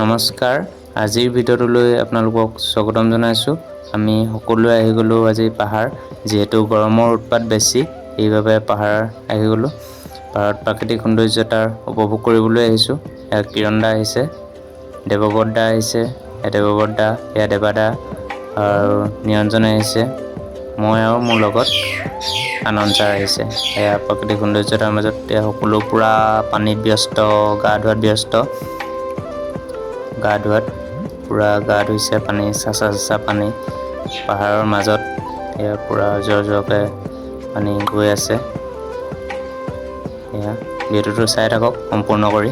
নমস্কাৰ। আজিৰ ভিডিঅ'টোলৈ আপোনালোকক স্বাগতম জনাইছোঁ। আমি সকলোৱে আহি গ'লোঁ আজি পাহাৰ, যিহেতু গৰমৰ উৎপাত বেছি, সেইবাবে পাহাৰ আহি গ'লোঁ। পাহাৰত প্ৰাকৃতিক সৌন্দৰ্যতাৰ উপভোগ কৰিবলৈ আহিছোঁ। ইয়াত কিৰণ দা আহিছে, দেৱব্ৰত দা আহিছে এয়া দেৱব্ৰত দা, এয়া দেৱা দা, আৰু নিৰঞ্জন আহিছে। মই আৰু মোৰ লগত আনন্দ ছাৰ আহিছে। এয়া প্ৰাকৃতিক সৌন্দৰ্যতাৰ মাজত এয়া সকলো পূৰা পানীত ব্যস্ত, গা ধোৱাত ব্যস্ত। গা ধোৱাত পূৰা গা ধুইছে পানী চাচা চাচা পানী। পাহাৰৰ মাজত এয়া পূৰা জৰ জৰকৈ পানী গৈ আছে। এয়া ভিডিঅ'টো চাই থাকক সম্পূৰ্ণ কৰি।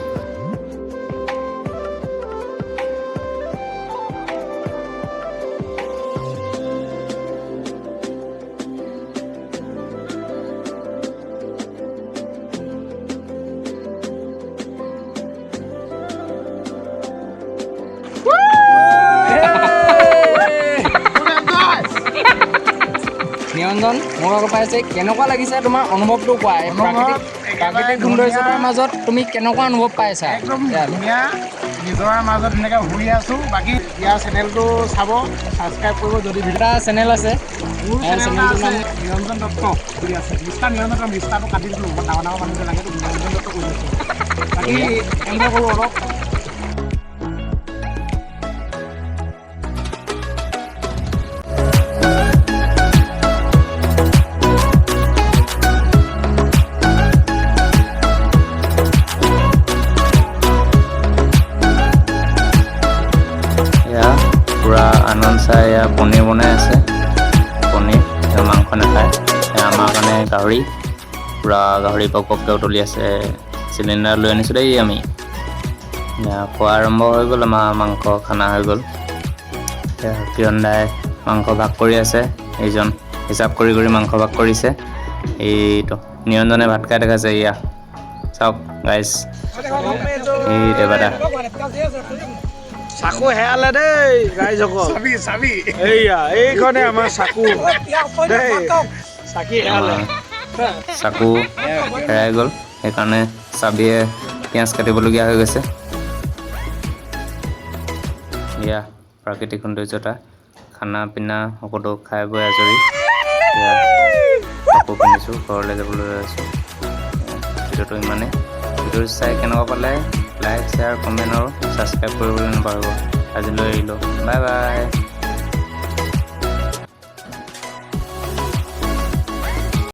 নিৰঞ্জন মোৰ আগৰ পাইছে কেনেকুৱা লাগিছে তোমাৰ অনুভৱটো কোৱা? প্ৰাকৃতিক প্ৰাকৃতিক সৌন্দৰ্যতাৰ মাজত তুমি কেনেকুৱা অনুভৱ পাইছা? একদম ধুনীয়া। নিজৰাৰ মাজত ধুনীয়াকৈ শুই আছোঁ। বাকী ইয়াৰ চেনেলটো চাব ছাবস্ক্ৰাইব কৰিব যদি এটা চেনেল আছে। মোৰ নাম নিৰঞ্জন দত্ত বুলি আছে। মিষ্টাৰ নিৰঞ্জন দত্ত মিষ্টাৰটো কাটি দিলোঁ ডাঙৰ ডাঙৰ মানুহ লাগে নিৰঞ্জন দত্ত কৰি আছোঁ। বাকী এনজয় কৰোঁ অলপ। পূৰা আনন্দ চাই এয়া পনীৰ বনাই আছে। পনীৰ, এয়া মাংস নাখায়। আমাৰ কাৰণে গাহৰি। পূৰা গাহৰি পক পককৈ উতলি আছে। চিলিণ্ডাৰ লৈ আনিছোঁ দেই আমি। খোৱা আৰম্ভ হৈ গ'ল, আমাৰ মাংস খানা হৈ গ'ল। কিৰণ দাই মাংস ভাগ কৰি আছে। এইজন হিচাপ কৰি কৰি মাংস ভাগ কৰিছে। এইটো নিৰঞ্জনে ভাত খাই দেখাইছে এয়া। চাওক গাইজ এই দেৱাদা। চাকু হেৰালে দেই ৰাইজসকল। চাবি চাবি। এইয়া এইখনে আমাৰ চাকু। দেই চাকি হেৰালে চাকু হেৰাই গ'ল সেইকাৰণে চাবিয়ে পিঁয়াজ কাটিবলগীয়া হৈ গৈছে। এয়া প্ৰাকৃতিক সৌন্দৰ্যতা খানা পিনা সকলো খাই বৈ আজৰি। এয়া কাপোৰ পিন্ধিছোঁ ঘৰলৈ যাবলৈ আছোঁ ভিডিঅ'টো ইমানেই। ভিডিঅ'টো চাই কেনেকুৱা পালে? লাইক শ্বেয়াৰ কমেণ্ট আৰু ছাবস্ক্ৰাইব কৰিবলৈ নাপাহৰিব। আজিলৈ এৰিলোঁ। Bye bye